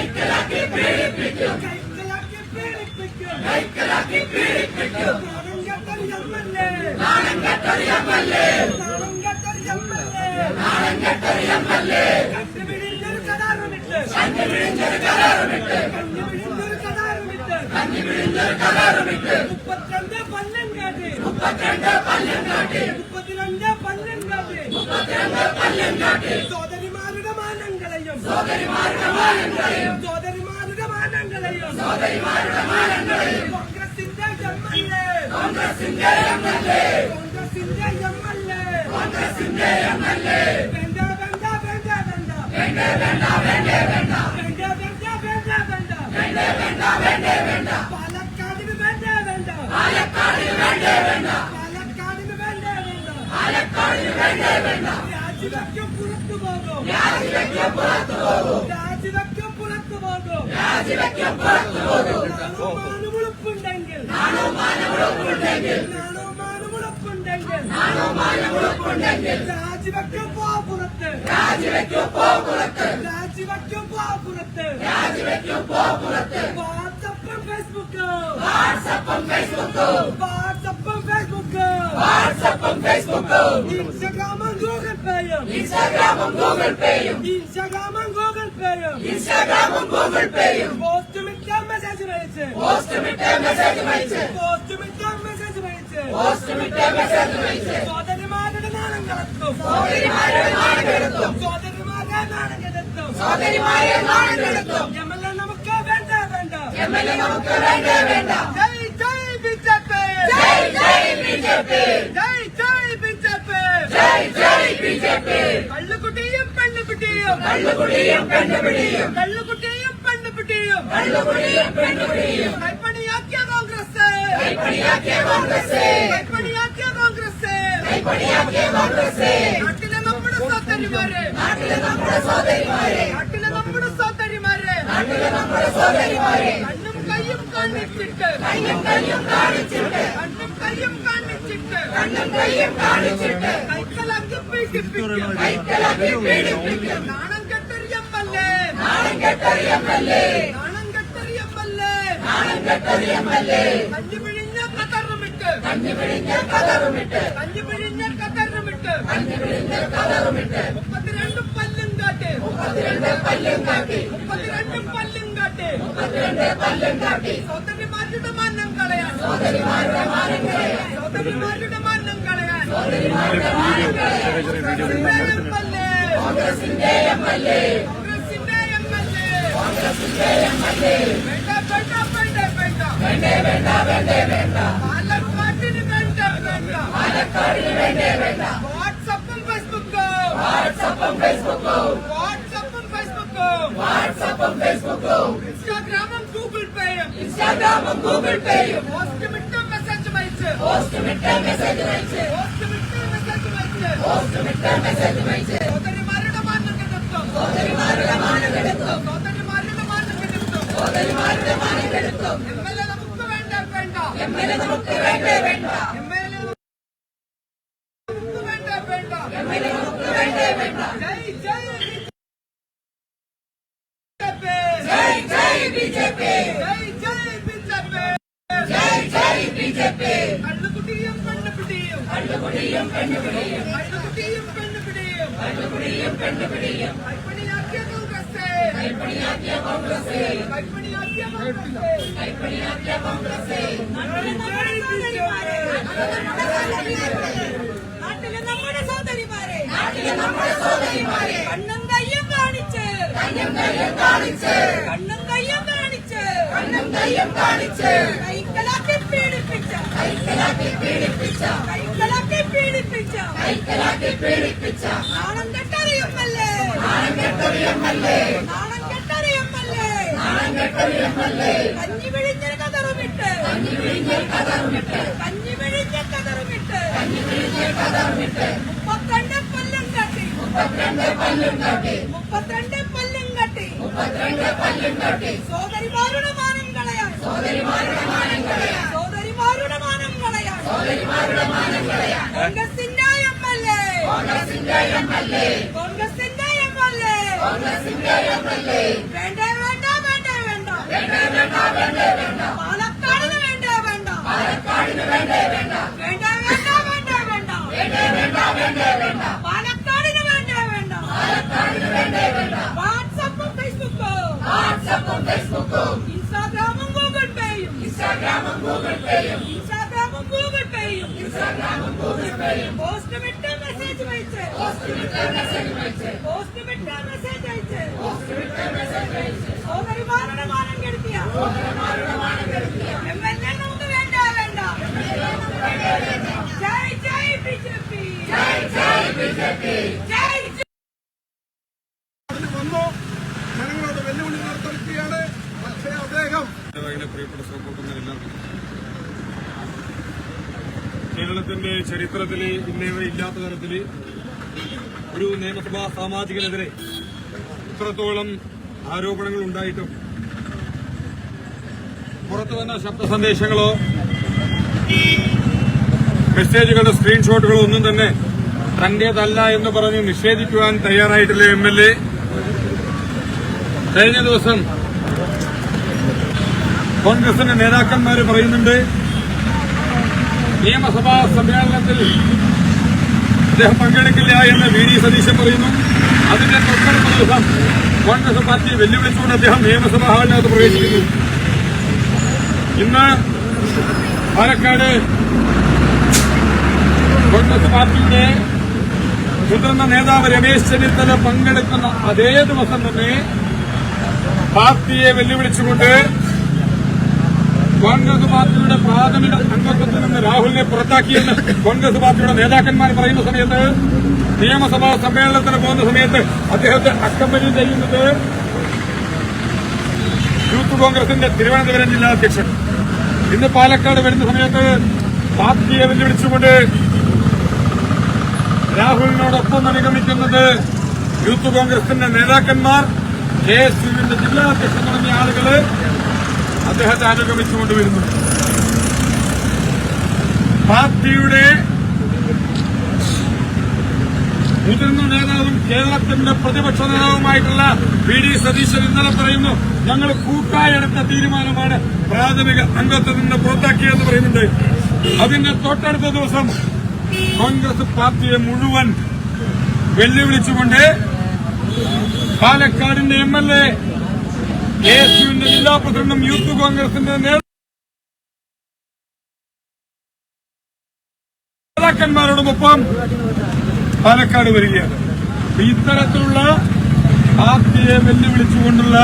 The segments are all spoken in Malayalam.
കൈക്കലാക്കി പീഡിപ്പിക്കും കൈക്കലാക്കി പീഡിപ്പിക്കും നാണം കെട്ടൊരു എം എൽ എ നാണം കെട്ടൊരു എം എൽ എ കണ്ടുപിടിഞ്ഞൊരു കരാറുമിട്ട് കഞ്ഞി പിഴിഞ്ഞൊരു കരാറുമിട്ട് കണ്ടുപിടിഞ്ഞൊരു കരാറുമിട്ട് കഞ്ഞി പിഴിഞ്ഞൊരു കരാറുമിട്ട് മുപ്പത്തിരണ്ട് പല്ലങ്കാട്ട് മുപ്പത്തിരണ്ട് സോദരിമാരുടെ മാനങ്ങളെയും സോദരിമാരുടെ മാനങ്ങളെയും? സോദരിമാരുടെ മാനങ്ങളെയും? കോൺഗ്രസിന്റെ എം എൽ എ കോൺഗ്രസിന്റെ എം എൽ എ കോൺഗ്രസിന്റെ എം എൽ എ കോൺഗ്രസിന്റെ എം എൽ എ വേണ്ട വേണ്ട. വേണ്ട വേണ്ട വേണ്ടേ വേണ്ട. വേണ്ടേ വേണ്ട വേണ്ട വേണ്ട. വേണ്ട വേണ്ട വേണ്ടേ വേണ്ട. പാലക്കാടിന് വേണ്ട വേണ്ട. പാലക്കാടിന് വേണ്ടേ വേണ്ട. പാലക്കാടിന് വേണ്ട വേണ്ട. പാലക്കാടിന് വേണ്ടേ വേണ്ട. രാജിവെക്കും രാജിവെക്കും പുറത്തു പോകും രാജിവെക്കും പുറത്തു പോകും രാജിവെക്കും പുറത്തു പോകും നാണോ മാനമുളുപ്പുണ്ടെങ്കിൽ നാണോ മാനമുളപ്പുണ്ടെങ്കിൽ നാണോ മാനമുളുപ്പുണ്ടെങ്കിൽ നാണോ മാനമുളപ്പുണ്ടെങ്കിൽ രാജിവെക്കും പോ പുറത്ത്. രാജിവെക്കും പോ പുറത്ത്. രാജിവെക്കും പോ പുറത്ത്. രാജിവെക്കും പോ പുറത്ത്. വാട്സപ്പും ഫേസ്ബുക്ക്. വാട്സപ്പും ഫേസ്ബുക്കും. വാട്സപ്പും ഫേസ്ബുക്ക്. വാട്സപ്പും ഫേസ്ബുക്കും. ഇൻസ്റ്റഗ്രാമും ഗൂഗിൾ പേയും ഇൻസ്റ്റാഗ്രാമും ഗൂഗിൾ പേയും. ഇൻസ്റ്റഗ്രാമും ഗൂഗിൾ പേയും. ഇൻസ്റ്റാഗ്രാമും ഗൂഗിൾ പേയും. പോസ്റ്റ് മിക്ക മെസ്സേജ് അയച്ച്. പോസ്റ്റ് വിട്ട മെസ്സേജ് അയച്ച്. പോസ്റ്റ് മിക്ക മെസ്സേജ് അയച്ച്. പോസ്റ്റ് വിട്ട മെസ്സേജ് അയച്ച്. സോദരിമാരുടെ നാണം കടത്തും. സോദരിമാരുടെ നാണം കെടുത്തും. സോദരിമാരുടെ നാണം കെടുത്തും. സോദരിമാരെ നാണം കെടുത്തും. എം എൽ എ നമുക്ക് വേണ്ട വേണ്ട. എം എൽ എ നമുക്ക് വേണ്ട വേണ്ട. ജയ് ജയ് ബി ജെ പി. ജയ് ജയ് ബി ജെ പി. ജയ് B J P കള്ളുകുട്ടിയും പെണ്ണുകുട്ടിയും കള്ളുകുടിയും പെണ്ണുപിടിയും കള്ളുകുട്ടിയും പെണ്ണുകുട്ടിയും കള്ളുകുടിയും പെണ്ണുപിടിയും കൈപ്പണിയാക്കിയ Congress കൈപ്പണിയാക്കിയ Congress കൈപ്പണിയാക്കിയ Congress കൈപ്പണിയാക്കിയ Congress നാട്ടിലെ നമ്മുടെ സഹോദരിമാരെ നാട്ടിലെ നമ്മുടെ സോദരിമാരെ നാട്ടിലെ നമ്മുടെ സഹോദരിമാരെ നാട്ടിലെ നമ്മുടെ സോദരിമാരെ കണ്ണും കയ്യും കാണിച്ചിട്ട് കയ്യും കയ്യും കാണിച്ചിട്ട് കണ്ണും കയ്യും കാണിച്ചിട്ട് കണ്ണും കയ്യും കാണിച്ചിട്ട് കതറുമിട്ട് മുപ്പത്തിരണ്ട് പല്ലും കാട്ട് മുപ്പത്തിരണ്ട് പല്ലും കാട്ടി മുപ്പത്തിരണ്ട് പല്ലും കാട്ട് മുപ്പത്തിരണ്ട് പല്ലും കാട്ടി സോദരിമാരുടെ മാനം കളയാൻ സോദരിമാരുടെ മാനം കളയാൻ സോദരിമാരുടെ കളയാൻ സോദരിമാരുടെ മാനം കളയാൻ കോൺഗ്രസിന്റെ എം എൽ എ കോൺഗ്രസിന്റെ എം എൽ എ കോൺഗ്രസിന്റെ M L എ കോൺഗ്രസിന്റെ എം എൽ എ വേണ്ട വേണ്ട വേണ്ട വേണ്ട വേണ്ടേ വേണ്ട വേണ്ടേ വേണ്ട പാലക്കാട്ടിന് വേണ്ട വേണ്ട പാലക്കാടിന് വേണ്ടേ വേണ്ട വാട്സപ്പും ഫേസ്ബുക്കും വാട്സപ്പും ഫേസ്ബുക്കും വാട്സപ്പും ഫേസ്ബുക്കും വാട്സപ്പും ഫേസ്ബുക്കും ഇൻസ്റ്റാഗ്രാമും ഗൂഗിൾ പേയും ഇൻസ്റ്റാഗ്രാമും ഗൂഗിൾ പേയും പോസ്റ്റ് വിട്ട മെസ്സേജ് അയച്ച് പോസ്റ്റ് വിട്ട മെസ്സേജ് അയച്ച് പോസ്റ്റ് വിട്ട മെസ്സേജ് അയച്ച് പോസ്റ്റ് വിട്ട മെസ്സേജ് അയച്ച് സോദരിമാരുടെ മാനം കെടുത്തും സോദരിമാരുടെ മാനം കെടുത്തും സോദരിമാരുടെ മാനം കെടുത്തും സോദരിമാരുടെ മാനം കെടുത്തും എം എൽ എ നമുക്ക് വേണ്ട വേണ്ട എം എൽ എ നമുക്ക് വേണ്ടേ വേണ്ട പെണ്ണുപിടിയും കള്ളുകുടിയും പെണ്ണുപിടിയും കള്ളുകുട്ടിയും പെണ്ണുപിടിയും കള്ളുകുടിയും പെണ്ണുപിടിയും കൈപ്പണിയാക്കിയ കോൺഗ്രസ് കൈപ്പണിയാക്കിയ കോൺഗ്രസ് കൈപ്പണിയാക്കിയ കോൺഗ്രസ് കൈപ്പണിയാക്കിയ കോൺഗ്രസ് നാട്ടിലെ നമ്മുടെ സഹോദരിമാരെ നാട്ടിലെ നമ്മുടെ സോദരിമാരെ കണ്ണും കയ്യും കാണിച്ച് കയ്യും കയ്യും കാണിച്ച് കണ്ണും കയ്യും കാണിച്ച് കണ്ണും കയ്യും കാണിച്ച് കൈക്കലാക്കി പീഡിപ്പിച്ച കൈക്കലാക്കി പീഡിപ്പിച്ച കൈക്കലാക്കി പീഡിപ്പിച്ച കൈക്കലാക്കി പീഡിപ്പിച്ച നാണം കെട്ടറിയുമല്ലേ നാണം എ നാണം കെട്ടറിയുമല്ലേ നാണം എ കഞ്ഞി പിഴിഞ്ഞൊരു കതറുമിട്ട്. കഞ്ഞി പിഴിഞ്ഞ കതറുമിട്ട്. കഞ്ഞി പിഴിഞ്ഞ കതറുമിട്ട്. കഞ്ഞി പിഴിഞ്ഞ കതറുമിട്ട് മുപ്പത്തിരണ്ട് പല്ലും കാട്ടി. സോദരിമാരുടെ മാനം കളയാൻ സോദരിമാരുടെ മാനം കളയാൻ സോദരിമാരുടെ മാനം കളയാൻ കോൺഗ്രസിന്റെ എം എൽ എ കോൺഗ്രസിന്റെ എം എൽ എ കോൺഗ്രസിന്റെ എം എൽ എ കോൺഗ്രസിന്റെ എം എൽ എ വേണ്ട വേണ്ട പാലക്കാടിന് വേണ്ട വേണ്ട പാലക്കാടിന് വേണ്ടേ വേണ്ട വേണ്ട വേണ്ട വേണ്ട വേണ്ട പാലക്കാടിന് വേണ്ട വേണ്ട പാലക്കാടിന് വേണ്ടേ വേണ്ട വാട്സപ്പും ഫേസ്ബുക്കും വാട്സപ്പും ഫേസ്ബുക്കും ഇൻസ്റ്റാഗ്രാമും ഗൂഗിൾ പേയും ഇൻസ്റ്റാഗ്രാമും ഗൂഗിൾ പേയും ഇൻസ്റ്റാഗ്രാമും ഗൂഗിൾ പേയും ഇൻസ്റ്റാഗ്രാമും ഗൂഗിൾ പേയും പോസ്റ്റ് വിട്ട് മെസ്സേജ് അയച്ച് പോസ്റ്റ് വിട്ട് മെസ്സേജ് അയച്ച് പോസ്റ്റ് വിട്ട് മെസ്സേജ് അയച്ച് പോസ്റ്റ് വിട്ട് മെസ്സേജ് അയച്ച് സോദരിമാരുടെ മാനം കെടുത്തിയ എം എൽ എ നമുക്ക് വേണ്ട വേണ്ട ജയ് ജയ് ബി ജെ പി ജയ് ജയ് ബി ജെ പി ജയ് ജയ് അതിന് വന്നു ജനങ്ങളോട് വെല്ലുവിളി നടത്തിയാണ് പക്ഷേ അദ്ദേഹം വകയിലെ പ്രിയപ്പെട്ട സഹപ്രവർത്തകരെല്ലാം കേരളത്തിന്റെ ചരിത്രത്തിൽ തരത്തിൽ ഒരു നിയമസഭാ സാമാജികനെതിരെ ഇത്രത്തോളം ആരോപണങ്ങൾ ഉണ്ടായിട്ടും പുറത്തു വന്ന ശബ്ദ സന്ദേശങ്ങളോ മെസ്സേജുകളുടെ സ്ക്രീൻഷോട്ടുകളോ ഒന്നും തന്നെ തന്റേതല്ല എന്ന് പറഞ്ഞ് നിഷേധിക്കുവാൻ തയ്യാറായിട്ടില്ല എം എൽ എ. കഴിഞ്ഞ ദിവസം കോൺഗ്രസിന്റെ നേതാക്കന്മാർ പറയുന്നുണ്ട് നിയമസഭാ സമ്മേളനത്തിൽ അദ്ദേഹം പങ്കെടുക്കില്ല എന്ന് വി ഡി സതീശൻ പറയുന്നു. അതിന്റെ തൊട്ടടുത്ത ദിവസം കോൺഗ്രസ് പാർട്ടി വെല്ലുവിളിച്ചുകൊണ്ട് അദ്ദേഹം നിയമസഭാ ഹാളിനകത്ത് പ്രവേശിക്കുന്നു. ഇന്ന് പാലക്കാട് കോൺഗ്രസ് പാർട്ടിയുടെ മുതിർന്ന നേതാവ് രമേശ് ചെന്നിത്തല പങ്കെടുക്കുന്ന അതേ ദിവസം തന്നെ പാർട്ടിയെ വെല്ലുവിളിച്ചുകൊണ്ട് കോൺഗ്രസ് പാർട്ടിയുടെ പ്രാഥമിക അംഗത്വത്തിൽ നിന്ന് രാഹുലിനെ പുറത്താക്കിയെന്ന് കോൺഗ്രസ് പാർട്ടിയുടെ നേതാക്കന്മാർ പറയുന്ന സമയത്ത് നിയമസഭാ സമ്മേളനത്തിന് പോകുന്ന സമയത്ത് അദ്ദേഹത്തെ അക്കമ്പനി ചെയ്യുന്നത് യൂത്ത് കോൺഗ്രസിന്റെ തിരുവനന്തപുരം ജില്ലാ അധ്യക്ഷൻ. ഇന്ന് പാലക്കാട് വരുന്ന സമയത്ത് പാർട്ടിയെ വെല്ലുവിളിച്ചുകൊണ്ട് രാഹുലിനോടൊപ്പം അനുഗമിക്കുന്നത് യൂത്ത് കോൺഗ്രസിന്റെ നേതാക്കന്മാർ കെ എസ് യുവിന്റെ ജില്ലാ അധ്യക്ഷൻ തുടങ്ങിയ ആളുകൾ. അദ്ദേഹത്തെ അനുഗമിച്ചുകൊണ്ട് വരുന്നു. പാർട്ടിയുടെ മുതിർന്ന നേതാവും കേരളത്തിന്റെ പ്രതിപക്ഷ നേതാവുമായിട്ടുള്ള വി ഡി സതീശൻ ഇന്നലെ പറയുന്നു ഞങ്ങൾ കൂട്ടായെടുത്ത തീരുമാനമാണ് പ്രാഥമിക അംഗത്വത്തിൽ നിന്ന് പുറത്താക്കിയെന്ന് പറയുന്നുണ്ട്. അതിന്റെ തൊട്ടടുത്ത ദിവസം കോൺഗ്രസ് പാർട്ടിയെ മുഴുവൻ വെല്ലുവിളിച്ചുകൊണ്ട് പാലക്കാടിന്റെ എം എൽ എ യുവിന്റെ ജില്ലാ പ്രസിഡന്റും യൂത്ത് കോൺഗ്രസിന്റെ നേതാക്കന്മാരോടൊപ്പം പാലക്കാട് വരികയാണ്. ഇത്തരത്തിലുള്ള പാർട്ടിയെ വെല്ലുവിളിച്ചുകൊണ്ടുള്ള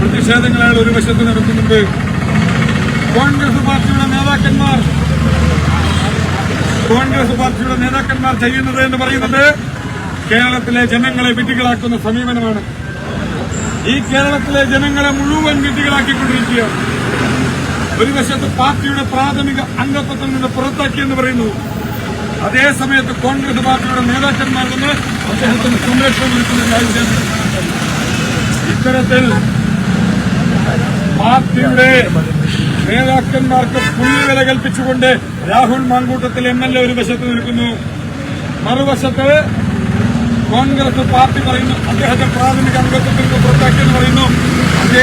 പ്രതിഷേധങ്ങളാണ് ഒരു വശത്ത് നടത്തുന്നുണ്ട് കോൺഗ്രസ് പാർട്ടിയുടെ നേതാക്കന്മാർ കോൺഗ്രസ് പാർട്ടിയുടെ നേതാക്കന്മാർ ചെയ്യുന്നത് എന്ന് പറയുന്നത് കേരളത്തിലെ ജനങ്ങളെ വിധികളാക്കുന്ന സമീപനമാണ്. ഈ കേരളത്തിലെ ജനങ്ങളെ മുഴുവൻ വിധികളാക്കിക്കൊണ്ടിരിക്കുകയാണ് ഒരു വശത്ത് പാർട്ടിയുടെ പ്രാഥമിക അംഗത്വത്തിൽ നിന്ന് പുറത്താക്കിയെന്ന് പറയുന്നു. അതേസമയത്ത് കോൺഗ്രസ് പാർട്ടിയുടെ നേതാക്കന്മാരിൽ നിന്ന് അദ്ദേഹത്തിന് സംരക്ഷണം ഒരുക്കുന്ന കാര്യം ഇത്തരത്തിൽ പാർട്ടിയുടെ നേതാക്കന്മാർക്ക് പുല്ലുവില കൽപ്പിച്ചുകൊണ്ട് Rahul Mamkootathil M L A ഒരു വശത്ത് നിൽക്കുന്നു. മറുവശത്ത് കോൺഗ്രസ് പാർട്ടി പറയുന്നു അദ്ദേഹത്തെ പ്രാഥമിക അംഗത്വത്തിൽ നിന്ന്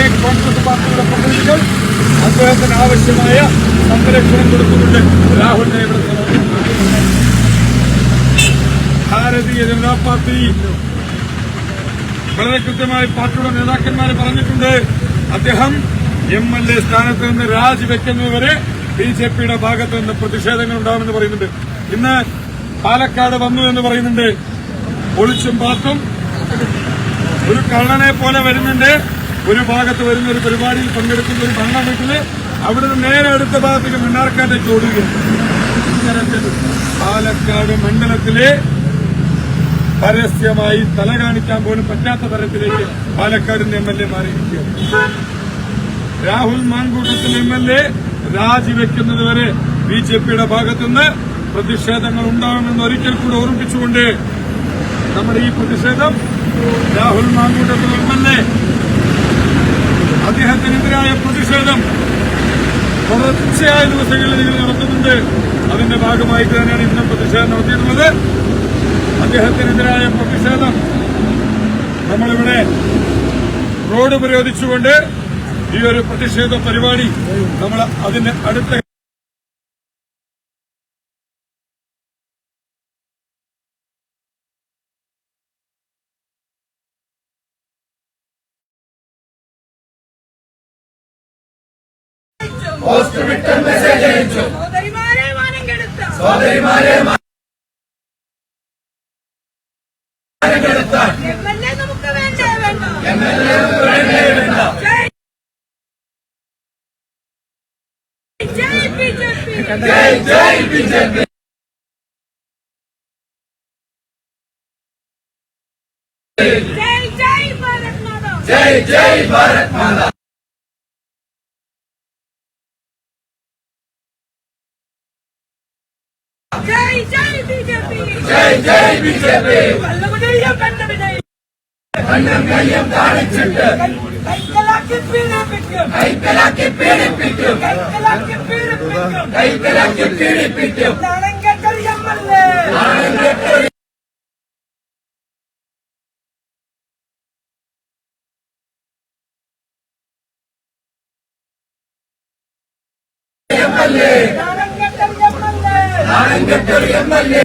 അതേ കോൺഗ്രസ് പാർട്ടിയുടെ പ്രതിനിധികൾ അദ്ദേഹത്തിന് ആവശ്യമായ സംരക്ഷണം കൊടുക്കുന്നുണ്ട്. രാഹുലിനെ ഇവിടെ. ഭാരതീയ ജനതാ പാർട്ടി വളരെ കൃത്യമായി പാർട്ടിയുടെ നേതാക്കന്മാർ പറഞ്ഞിട്ടുണ്ട്. അദ്ദേഹം എം എൽ എ സ്ഥാനത്ത് നിന്ന് രാജിവെക്കുന്നതുവരെ ബി ജെ പിയുടെ ഭാഗത്ത് നിന്ന് പ്രതിഷേധങ്ങൾ ഉണ്ടാവുമെന്ന് പറയുന്നുണ്ട്. ഇന്ന് പാലക്കാട് വന്നു എന്ന് പറയുന്നുണ്ട്. ഒളിച്ചും പാത്തും ഒരു കള്ളനെ പോലെ വരുന്നുണ്ട്. ഒരു ഭാഗത്ത് വരുന്ന ഒരു പരിപാടിയിൽ പങ്കെടുക്കുന്ന ഒരു ഭരണ വീട്ടിൽ അവിടുന്ന് നേരെ അടുത്ത ഭാഗത്തേക്ക് മണ്ണാർക്കാട്ടേക്ക് ഓടുകയാണ് പാലക്കാട് മണ്ഡലത്തിലെ പരസ്യമായി തല കാണിക്കാൻ പോലും പറ്റാത്ത തരത്തിലേക്ക് പാലക്കാടിന്റെ എം എൽ എ മാറിയിരിക്കുകയാണ്. രാഹുൽ മാൻകൂട്ടത്തിന്റെ എം എൽ എ രാജിവെക്കുന്നതുവരെ ബി ജെ പിയുടെ ഭാഗത്തുനിന്ന് പ്രതിഷേധങ്ങൾ ഉണ്ടാകുമെന്ന് ഒരിക്കൽ കൂടെ ഓർമ്മിപ്പിച്ചുകൊണ്ട് നമ്മുടെ ഈ പ്രതിഷേധം Rahul Mamkootathil M L A അദ്ദേഹത്തിനെതിരായ പ്രതിഷേധം തുടർച്ചയായ ദിവസങ്ങളിൽ നിങ്ങൾ നടത്തുന്നുണ്ട് അതിന്റെ ഭാഗമായിട്ട് തന്നെയാണ് ഇന്നും പ്രതിഷേധം നടത്തിയിട്ടുള്ളത്. അദ്ദേഹത്തിനെതിരായ പ്രതിഷേധം നമ്മളിവിടെ റോഡ് ഉപരോധിച്ചുകൊണ്ട് ഈ ഒരു പ്രതിഷേധ പരിപാടി നമ്മൾ അതിന്റെ അടുത്ത ജയ് ജയ് ബി ജെ പി ജയ് ജയ് ബി ജെ പി ജയ് ജയ് ഭാരത് മാതാ ജയ് ജയ് ഭാരത് മാതാ ജയ് ജയ് ബി ജെ പി ജയ് ജയ് ബി ജെ പി വല്ലവനെയും കണ്ടവിനെയും കണ്ണും കയ്യും കാണിച്ചിട്ട് കൈക്കലാക്കി പീഡിപ്പിക്കും കൈക്കലാക്കി പീഡിപ്പിക്കും കൈക്കലാക്കി പീഡിപ്പിക്കും കൈക്കലാക്കി പീഡിപ്പിക്കും നാണംകെട്ടൽ M L A M L A നാണംകെട്ടൽ M L A നാണം കെട്ടൊരു എം എൽ എ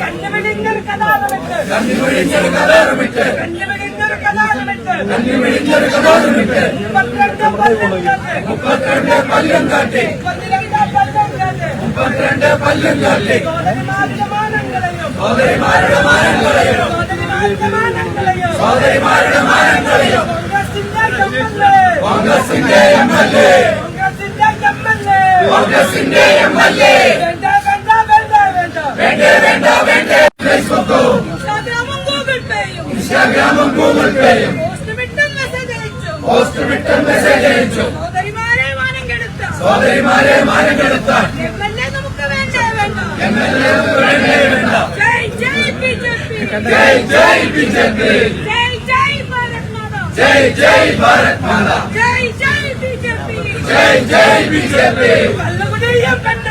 കണ്ണുപിടിഞ്ഞൊരു കഥാകമിട്ട് കണ്ണുപിടിഞ്ഞൊരു കഥോറുമിട്ട് കണ്ണുപിടിഞ്ഞൊരു കഥാകമിട്ട് കണ്ണുപിടിഞ്ഞൊരു കഥോറുമിട്ട് മുപ്പത്തിരണ്ട് പല്ലും കാട്ട് മുപ്പത്തിരണ്ട് പല്ലും കാട്ടി മുപ്പത്തിരണ്ട് പല്ലും കാട്ട് സോദരിമാരുടെ മാനങ്ങളെയും സോദരിമാരുടെ മാനങ്ങളെയും കോൺഗ്രസിന്റെ എം എൽ എ. കോൺഗ്രസിന്റെ എം എൽ എ. കോൺഗ്രസിന്റെ എം എൽ എ കോൺഗ്രസിന്റെ എം എൽ എ വേണ്ട വേണ്ട വേണ്ട വേണ്ട വേണ്ടേ വേണ്ട വേണ്ടേ ഫേസ്ബുക്കും ഇൻസ്റ്റാഗ്രാമും ഗൂഗിൾ പേയും. ഇൻസ്റ്റാഗ്രാമും ഗൂഗിൾ പേയും. പോസ്റ്റ് വിട്ട് മെസ്സേജ് അയച്ചു. പോസ്റ്റ് വിട്ട് മെസ്സേജ് അയച്ചു. സോദരിമാരെ മാനം കെടുത്ത. സഹോദരിമാരെ മാനക്കെടുത്താൻ എം എൽ എ നമുക്ക് വേണ്ടേ വേണ്ട. എം എൽ എ വേണ്ടേ വേണ്ട. ജയ് ജയ് ബി ജെ പി. ജയ് ജയ് ബി ജെ പി. ജയ് ജയ് ഭാരത് മാതാ. ജയ് ജയ് ഭാരത് മാതാ. ജയ് ജയ് ബി ജെ പി. ജയ് ജയ് ബി ജെ പി. വല്ലവനെയും കണ്ടവിനെയും